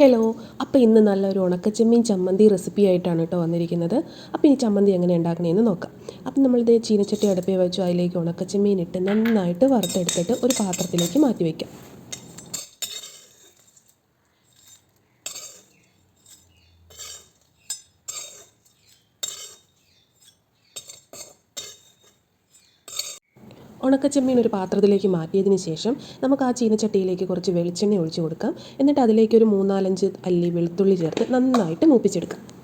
Hello അപ്പോൾ ഇന്ന് നല്ലൊരു ഉണക്കച്ചെമ്മീൻ ചമ്മന്തി റെസിപ്പി ആയിട്ടാണ് കേട്ടോ വന്നിരിക്കുന്നത്. അപ്പോൾ ഈ ചമ്മന്തി എങ്ങനെ ഉണ്ടാക്കണമെന്ന് നോക്കാം. അപ്പം നമ്മളിത് ചീനച്ചട്ടി അടുപ്പിൽ വെച്ചു അതിലേക്ക് ഉണക്കച്ചെമ്മീൻ ഇട്ട് നന്നായിട്ട് വറുത്തെടുത്തിട്ട് ഒരു പാത്രത്തിലേക്ക് മാറ്റി വയ്ക്കാം ഉണക്കച്ചെമ്മീൻ ഒരു പാത്രത്തിലേക്ക് മാറ്റിയതിന് ശേഷം നമുക്ക് ആ ചീനച്ചട്ടിയിലേക്ക് കുറച്ച് വെളിച്ചെണ്ണ ഒഴിച്ച് കൊടുക്കാം. എന്നിട്ട് അതിലേക്ക് ഒരു മൂന്നാലഞ്ച് അല്ലി വെളുത്തുള്ളി ചേർത്ത് നന്നായിട്ട് മൂപ്പിച്ചെടുക്കാം.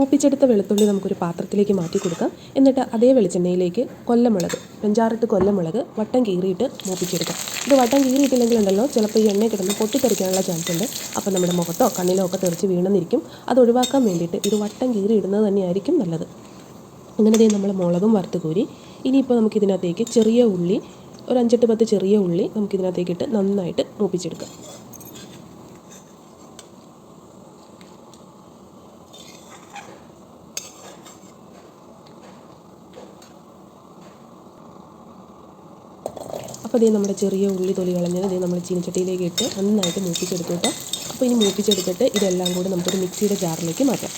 മൂപ്പിച്ചെടുത്ത വെളുത്തുള്ളി നമുക്കൊരു പാത്രത്തിലേക്ക് മാറ്റി കൊടുക്കാം. എന്നിട്ട് അതേ വെളിച്ചെണ്ണയിലേക്ക് കൊല്ലമുളക് അഞ്ചാറിട്ട് കൊല്ലമുളക് വട്ടം കീറിയിട്ട് മൂപ്പിച്ചെടുക്കാം. ഇത് വട്ടം കീറിയിട്ടില്ലെങ്കിലുണ്ടല്ലോ ചിലപ്പോൾ ഈ എണ്ണ കിടന്ന് പൊട്ടിത്തെറിക്കാനുള്ള ചാൻസ് ഉണ്ട്. അപ്പോൾ നമ്മുടെ മുഖത്തോ കണ്ണിലോ ഒക്കെ തെറിച്ച് വീണെന്നിരിക്കും. അത് ഒഴിവാക്കാൻ വേണ്ടിയിട്ട് ഇത് വട്ടം കീറി ഇടുന്നത് തന്നെയായിരിക്കും നല്ലത്. അങ്ങനെ ദേ നമ്മൾ മുളകും വറുത്ത് കോരി ഇനിയിപ്പോൾ നമുക്കിതിനകത്തേക്ക് ചെറിയ ഉള്ളി ഒരു അഞ്ചെട്ട് പത്ത് ചെറിയ ഉള്ളി നമുക്കിതിനകത്തേക്ക് ഇട്ട് നന്നായിട്ട് മൂപ്പിച്ചെടുക്കാം. അപ്പോൾ ഇതേ നമ്മുടെ ചെറിയ ഉള്ളി തൊലി കളഞ്ഞത് ഇതേ നമ്മൾ ചീനച്ചട്ടിയിലേക്ക് ഇട്ട് നന്നായിട്ട് മൂപ്പിച്ചെടുത്തു കേട്ടോ. അപ്പോൾ ഇനി മൂപ്പിച്ചെടുത്തിട്ട് ഇതെല്ലാം കൂടി നമുക്കൊരു മിക്സിയുടെ ജാറിലേക്ക് മാറ്റാം.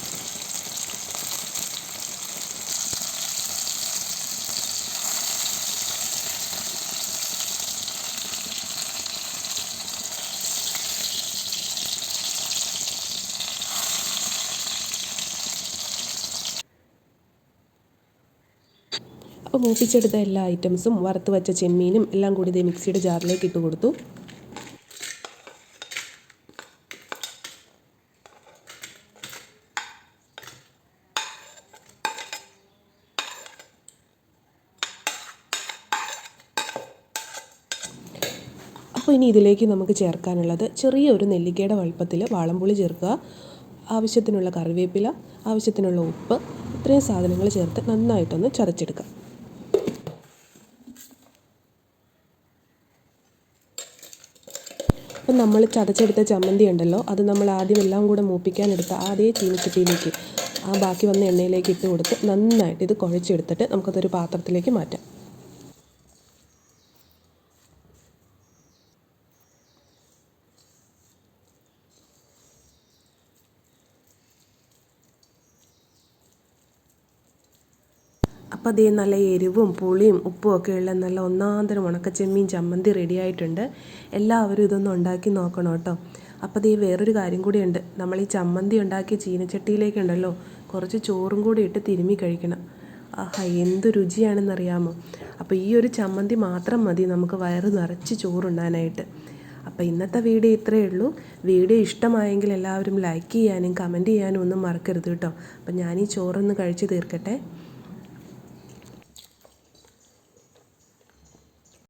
അപ്പോൾ മൂപ്പിച്ചെടുത്ത എല്ലാ ഐറ്റംസും വറുത്ത് വച്ച ചെമ്മീനും എല്ലാം കൂടി ഇതേ മിക്സിയുടെ ജാറിലേക്ക് ഇട്ട് കൊടുത്തു. അപ്പോൾ ഇനി ഇതിലേക്ക് നമുക്ക് ചേർക്കാനുള്ളത് ചെറിയൊരു നെല്ലിക്കയുടെ വലുപ്പത്തിൽ വാളംപുളി ചേർക്കുക. ആവശ്യത്തിനുള്ള കറിവേപ്പില ആവശ്യത്തിനുള്ള ഉപ്പ് ഇത്രയും സാധനങ്ങൾ ചേർത്ത് നന്നായിട്ടൊന്ന് ചതച്ചെടുക്കാം. അപ്പം നമ്മൾ ചതച്ചെടുത്ത ചമ്മന്തി ഉണ്ടല്ലോ അത് നമ്മൾ ആദ്യം എല്ലാം കൂടെ മൂപ്പിക്കാനെടുത്ത അതേ ചീനച്ചട്ടിയിലേക്ക് ആ ബാക്കി വന്ന എണ്ണയിലേക്ക് ഇട്ട് കൊടുത്ത് നന്നായിട്ട് ഇത് കുഴച്ചെടുത്തിട്ട് നമുക്കതൊരു പാത്രത്തിലേക്ക് മാറ്റാം. അപ്പോൾ അതേ നല്ല എരിവും പുളിയും ഉപ്പും ഒക്കെ ഉള്ള നല്ല ഒന്നാന്തരം ഉണക്കച്ചെമ്മീൻ ചമ്മന്തി റെഡി ആയിട്ടുണ്ട്. എല്ലാവരും ഇതൊന്ന് ഉണ്ടാക്കി നോക്കണം കേട്ടോ. അപ്പോൾ അതേ വേറൊരു കാര്യം കൂടിയുണ്ട് നമ്മൾ ഈ ചമ്മന്തി ഉണ്ടാക്കിയ ചീനച്ചട്ടിയിലേക്കുണ്ടല്ലോ. കുറച്ച് ചോറും കൂടി ഇട്ട് തിരുമ്മി കഴിക്കണം. ആഹാ എന്ത് രുചിയാണെന്നറിയാമോ? അപ്പോൾ ഈ ഒരു ചമ്മന്തി മാത്രം മതി നമുക്ക് വയറ് നിറച്ച് ചോറുണ്ടാനായിട്ട് അപ്പോൾ ഇന്നത്തെ വീഡിയോ ഇത്രയേ ഉള്ളൂ. വീഡിയോ ഇഷ്ടമായെങ്കിൽ എല്ലാവരും ലൈക്ക് ചെയ്യാനും കമന്റ് ചെയ്യാനും ഒന്നും മറക്കരുത് കേട്ടോ. അപ്പോൾ ഞാൻ ഈ ചോറൊന്ന് കഴിച്ച് തീർക്കട്ടെ.